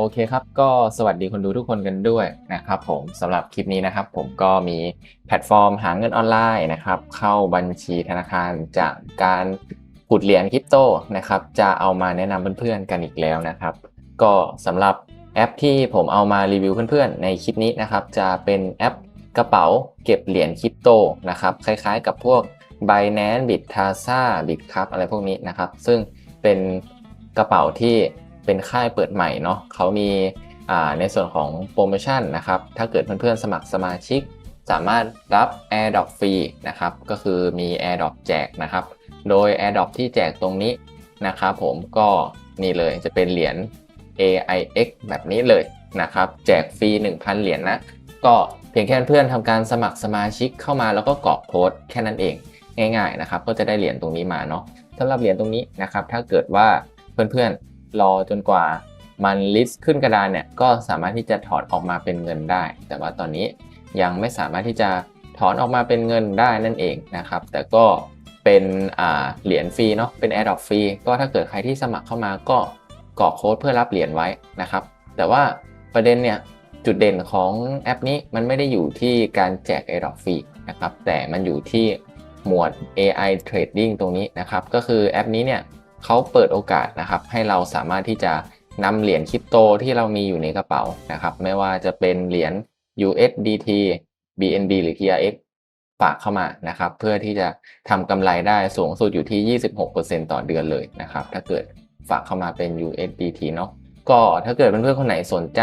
โอเคครับ ก็สวัสดีคนดูทุกคนกันด้วยนะครับผมสำหรับคลิปนี้นะครับ ผมก็มีแพลตฟอร์มหาเงินออนไลน์นะครับ เข้าบัญชีธนาคารจากการขุดเหรียญคริปโตนะครับ จะเอามาแนะนำเพื่อนๆกันอีกแล้วนะครับ ก็สำหรับแอปที่ผมเอามารีวิวเพื่อนๆ ในคลิปนี้นะครับ จะเป็นแอปกระเป๋าเก็บเหรียญคริปโตนะครับ คล้ายๆ กับพวก Binance Bittasa Bitcup อะไรพวกนี้นะครับ ซึ่งเป็นกระเป๋าที่ เป็นค่ายเปิดใหม่เนาะเขามีในส่วนของโปรโมชั่นนะครับ ถ้าเกิดเพื่อนๆสมัครสมาชิก สามารถรับ AirDrop ฟรีนะครับ ก็คือมี AirDrop แจกนะครับ โดย AirDrop ที่แจกตรงนี้นะครับผมก็นี่เลยจะเป็นเหรียญ AIX แบบนี้เลยนะครับ แจกฟรี 1,000 เหรียญนนะ ก็เพียงแค่เพื่อนทำการสมัครสมาชิกเข้ามาแล้วก็กรอกโค้ดแค่นั้นเองง่ายๆนะครับ ก็จะได้เหรียญตรงนี้มาเนาะสำหรับเหรียญตรงนี้นะครับ ถ้าเกิดว่าเพื่อนๆ รอจนกว่ามันลิสต์ขึ้นกระดานเนี่ยก็สามารถที่จะถอนออกมาเป็นเงินได้ แต่ว่าตอนนี้ยังไม่สามารถที่จะถอนออกมาเป็นเงินได้นั่นเองนะครับ แต่ก็เป็นเหรียญฟรีเนาะเป็น AirDrop ฟรีก็ถ้าเกิดใครที่สมัครเข้ามาก็กรอกโค้ดเพื่อรับเหรียญไว้นะครับ แต่ว่าประเด็นเนี่ยจุดเด่นของแอปนี้มันไม่ได้อยู่ที่การแจก AirDrop ฟรีนะครับแต่มันอยู่ที่หมวด AI Trading ตรงนี้นะครับ ก็คือแอปนี้เนี่ย เขาเปิดโอกาสนะครับ ให้เราสามารถที่จะนำเหรียญคริปโตที่เรามีอยู่ในกระเป๋านะครับ ไม่ว่าจะเป็นเหรียญ USDT BNB หรือ TRX ฝากเข้ามานะครับ เพื่อที่จะทำกำไรได้สูงสุดอยู่ที่ 26%ต่อเดือนเลยนะครับ ถ้าเกิดฝากเข้ามาเป็น USDT เนาะก็ถ้าเกิดเพื่อนๆคนไหนสนใจ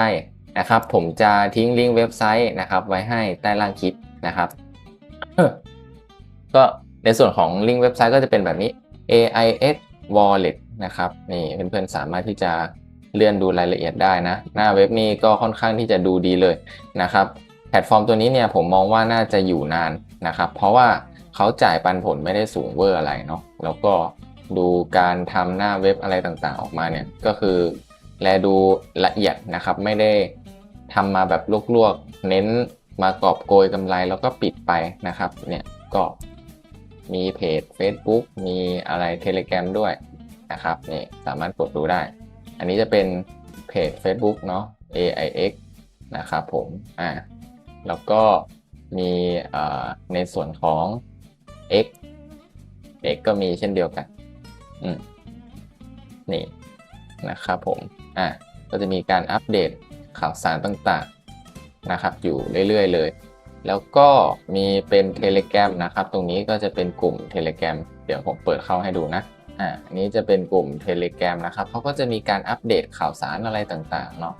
นะครับ ผมจะทิ้งลิงก์เว็บไซต์นะครับ ไว้ให้ใต้ล่างคลิปนะครับก็ในส่วนของลิงก์เว็บไซต์ก็จะเป็นแบบนี้ AIX Wallet นะครับนี่เพื่อนๆสามารถที่จะเลื่อนดูรายละเอียดได้นะ หน้าเว็บนี้ก็ค่อนข้างที่จะดูดีเลยนะครับแพลตฟอร์มตัวนี้เนี่ยผมมองว่าน่าจะอยู่นานนะครับ เพราะว่าเขาจ่ายปันผลไม่ได้สูงเวอร์อะไรเนาะแล้วก็ดูการทำหน้าเว็บอะไรต่างๆ ออกมาเนี่ยก็คือแลดูละเอียดนะครับไม่ได้ทำมาแบบลวกๆ เน้นมากอบโกยกำไรแล้วก็ปิดไปนะครับเนี่ยก็ มีเพจ Facebook มีอะไร Telegram ด้วยนะครับนี่สามารถกดดูได้ อันนี้จะเป็นเพจ Facebook เนาะ AIX นะครับผมอ่าแล้วก็มีในส่วนของ X X ก็มีเช่นเดียวกันอืมนี่นะครับผมอ่าก็จะมีการอัปเดตข่าวสารต่างๆนะครับ อยู่เรื่อยๆเลย แล้วก็มีเป็น Telegram นะครับ ตรงนี้ก็จะเป็นกลุ่ม Telegram เดี๋ยวผมเปิดเข้าให้ดูนะอ่าอันนี้จะเป็นกลุ่ม Telegram นะครับเขาก็จะมีการอัปเดตข่าวสารอะไรต่างๆเนาะ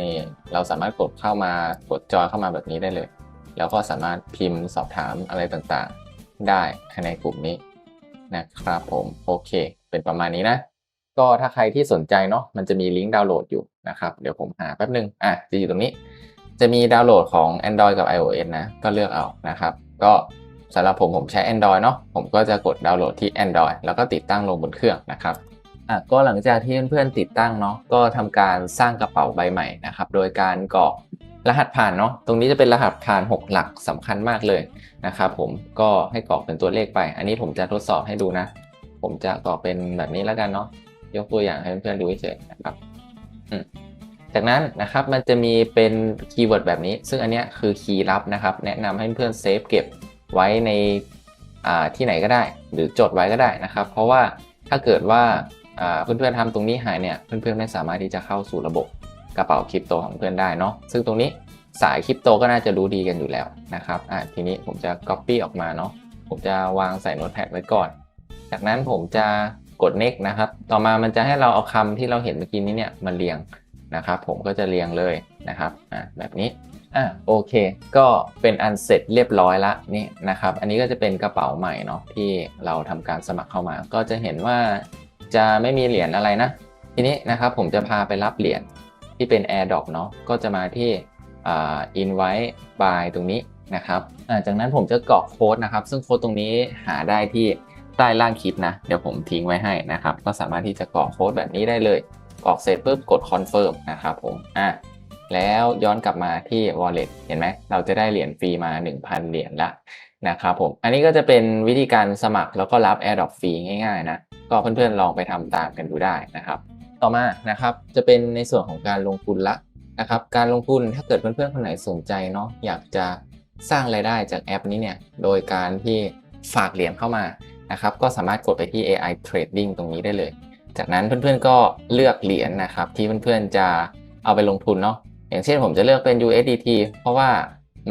นี่เราสามารถกดเข้ามากดจอยเข้ามาแบบนี้ได้เลย แล้วก็สามารถพิมพ์สอบถามอะไรต่างๆ ได้ภายในกลุ่มนี้นะครับผมโอเค เป็นประมาณนี้นะ ก็ถ้าใครที่สนใจเนาะมันจะมีลิงก์ดาวน์โหลดอยู่นะครับ เดี๋ยวผมหาแป๊บนึงอะจะอยู่ตรงนี้ จะมีดาวน์โหลดของ Android กับ iOS นะ ก็เลือกเอานะครับ ก็สำหรับผมผมใช้ Android เนาะผมก็จะกดดาวน์โหลดที่ Android แล้วก็ติดตั้งลงบนเครื่องนะครับอะก็หลังจากที่เพื่อนๆติดตั้งเนาะก็ทำการสร้างกระเป๋าใบใหม่นะครับ โดยการกรอกรหัสผ่านเนาะตรงนี้จะเป็นรหัสผ่าน 6 หลักสำคัญมากเลยนะครับผมก็ให้กรอกเป็นตัวเลขไป อันนี้ผมจะทดสอบให้ดูนะ ผมจะกรอกเป็นแบบนี้แล้วกันเนาะยกตัวอย่างให้เพื่อนๆดูเฉยๆนะครับอืม จากนั้นนะครับมันจะมีเป็นคีย์เวิร์ดแบบนี้ ซึ่งอันนี้คือคีย์ลับนะครับ แนะนำให้เพื่อนเซฟเก็บไว้ในที่ไหนก็ได้ หรือจดไว้ก็ได้นะครับ เพราะว่าถ้าเกิดว่าเพื่อนๆทำตรงนี้หายเนี่ยเพื่อนๆไม่สามารถที่จะเข้าสู่ระบบกระเป๋าคริปโตของเพื่อนได้เนาะซึ่งตรงนี้สายคริปโตก็น่าจะรู้ดีกันอยู่แล้วนะครับทีนี้ผมจะ Copy ออกมาเนาะผมจะวางใส่โน้ตแพดไว้ก่อน จากนั้นผมจะกด next นะครับ ต่อมามันจะให้เราเอาคำที่เราเห็นเมื่อกี้นี้เนี่ยมาเรียง นะครับผมก็จะเรียงเลยนะครับอ่าแบบนี้อ่าโอเค ก็เป็นอันเสร็จเรียบร้อยละนี่นะครับ อันนี้ก็จะเป็นกระเป๋าใหม่เนาะที่เราทำการสมัครเข้ามา ก็จะเห็นว่าจะไม่มีเหรียญอะไรนะ ทีนี้นะครับผมจะพาไปรับเหรียญที่เป็น AirDrop เนาะก็จะมาที่อ่า invite by ตรงนี้นะครับจากนั้นผมจะกรอกโค้ดนะครับ ซึ่งโค้ดตรงนี้หาได้ที่ใต้ล่างคลิปนะ เดี๋ยวผมทิ้งไว้ให้นะครับ ก็สามารถที่จะกรอกโค้ดแบบนี้ได้เลย ออกเสร็จปุ๊บกด confirm นะครับผมอะแล้วย้อนกลับมาที่ wallet เห็นไหมเราจะได้เหรียญฟรีมา 1,000 เหรียญละนะครับผมอันนี้ก็จะเป็นวิธีการสมัครแล้วก็รับ airdrop ฟรีง่ายๆนะก็เพื่อนๆลองไปทำตามกันดูได้นะครับ ต่อมานะครับจะเป็นในส่วนของการลงทุนละนะครับการลงทุนถ้าเกิดเพื่อนๆคนไหนสนใจเนาะอยากจะสร้างรายได้จากแอปนี้เนี่ยโดยการที่ฝากเหรียญเข้ามานะครับก็สามารถกดไปที่ AI Trading ตรงนี้ได้เลย จากนั้นเพื่อนๆก็เลือกเหรียญนะครับที่เพื่อนๆจะเอาไปลงทุนเนาะอย่างเช่นผมจะเลือกเป็น USDT เพราะว่า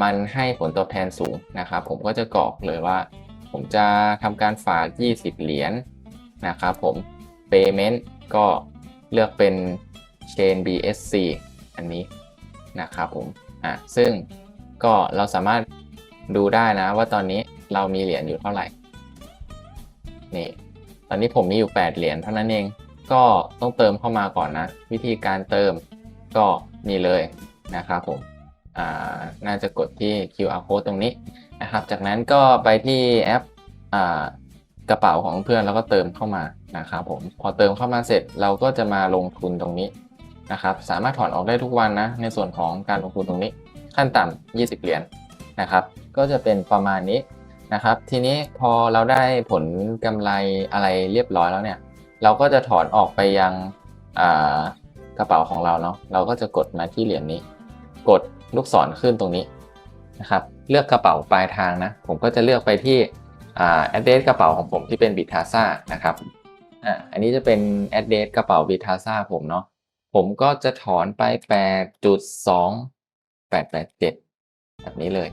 มันให้ผลตอบแทนสูงนะครับ ผมก็จะกรอกเลยว่า ผมจะทำการฝาก 20 เหรียญนะครับผม Payment ก็เลือกเป็น Chain BSC อันนี้นะครับผมอะซึ่งก็เราสามารถดูได้นะว่าตอนนี้เรามีเหรียญอยู่เท่าไหร่นี่ อนนี้ผมมีอยู่ 8 เหรียญเท่านั้นเอง ก็ต้องเติมเข้ามาก่อนนะ วิธีการเติมก็นี่เลยนะครับผมน่าจะกดที่ QR code ตรงนี้นะครับ จากนั้นก็ไปที่แอปอกระเป๋าของเพื่อนแล้วก็เติมเข้ามานะครับผมพอเติมเข้ามาเสร็จเราก็จะมาลงทุนตรงนี้นะครับสามารถถอนออกได้ทุกวันนะ ในส่วนของการลงทุนตรงนี้ ขั้นต่ำ20 เหรียญนะครับ ก็จะเป็นประมาณนี้ นะครับ ทีนี้พอเราได้ผลกำไรอะไรเรียบร้อยแล้วเนี่ย เราก็จะถอนออกไปยังกระเป๋าของเราเนาะเราก็จะกดมาที่เหรียญนี้ กดลูกศรขึ้นตรงนี้นะครับ เลือกกระเป๋าปลายทางนะ ผมก็จะเลือกไปที่ address กระเป๋าของผมที่เป็น Bitasa นะครับอ่าอันนี้จะเป็น address กระเป๋า Bitasa ผมเนาะผมก็จะถอนไป 8.2887 แบบนี้เลย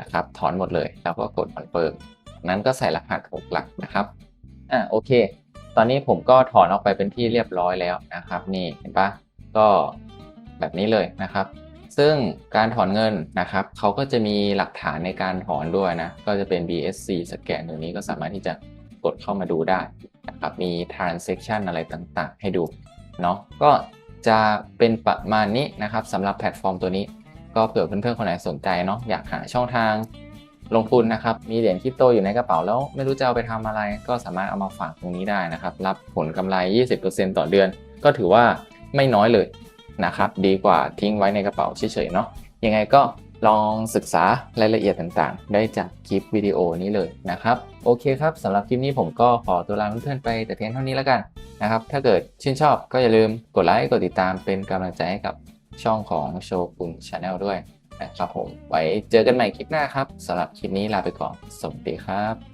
นะครับถอนหมดเลย แล้วก็กดคอนเฟิร์มนั้นก็ใส่รหัส6หลักนะครับอ่าโอเค ตอนนี้ผมก็ถอนออกไปเป็นที่เรียบร้อยแล้วนะครับ นี่เห็นปะก็แบบนี้เลยนะครับ ซึ่งการถอนเงินนะครับเขาก็จะมีหลักฐานในการถอนด้วยนะ ก็จะเป็น BSC สแกนตรงนี้ก็สามารถที่จะกดเข้ามาดูได้นะครับมี transaction อะไรต่างๆ ให้ดูเนาะก็จะเป็นประมาณนี้นะครับสำหรับแพลตฟอร์มตัวนี้ ก็เผื่อเพื่อนๆคนไหนสนใจเนาะอยากหาช่องทางลงทุนนะครับ มีเหรียญคริปโตอยู่ในกระเป๋าแล้วไม่รู้จะเอาไปทำอะไร ก็สามารถเอามาฝากตรงนี้ได้นะครับ รับผลกำไร 20%ต่อเดือน ก็ถือว่าไม่น้อยเลยนะครับ ดีกว่าทิ้งไว้ในกระเป๋าเฉยๆเนาะยังไงก็ลองศึกษารายละเอียดต่างๆ ได้จากคลิปวิดีโอนี้เลยนะครับ โอเคครับสำหรับคลิปนี้ผมก็ขอตัวลาเพื่อนๆไปแต่เพียงเท่านี้แล้วกันนะครับ ถ้าเกิดชื่นชอบก็อย่าลืมกดไลค์กดติดตามเป็นกำลังใจให้กับ ช่องของโชกุนชาแนลด้วยนะครับผม ไว้เจอกันใหม่คลิปหน้าครับสำหรับคลิปนี้ลาไปก่อน สวัสดีครับ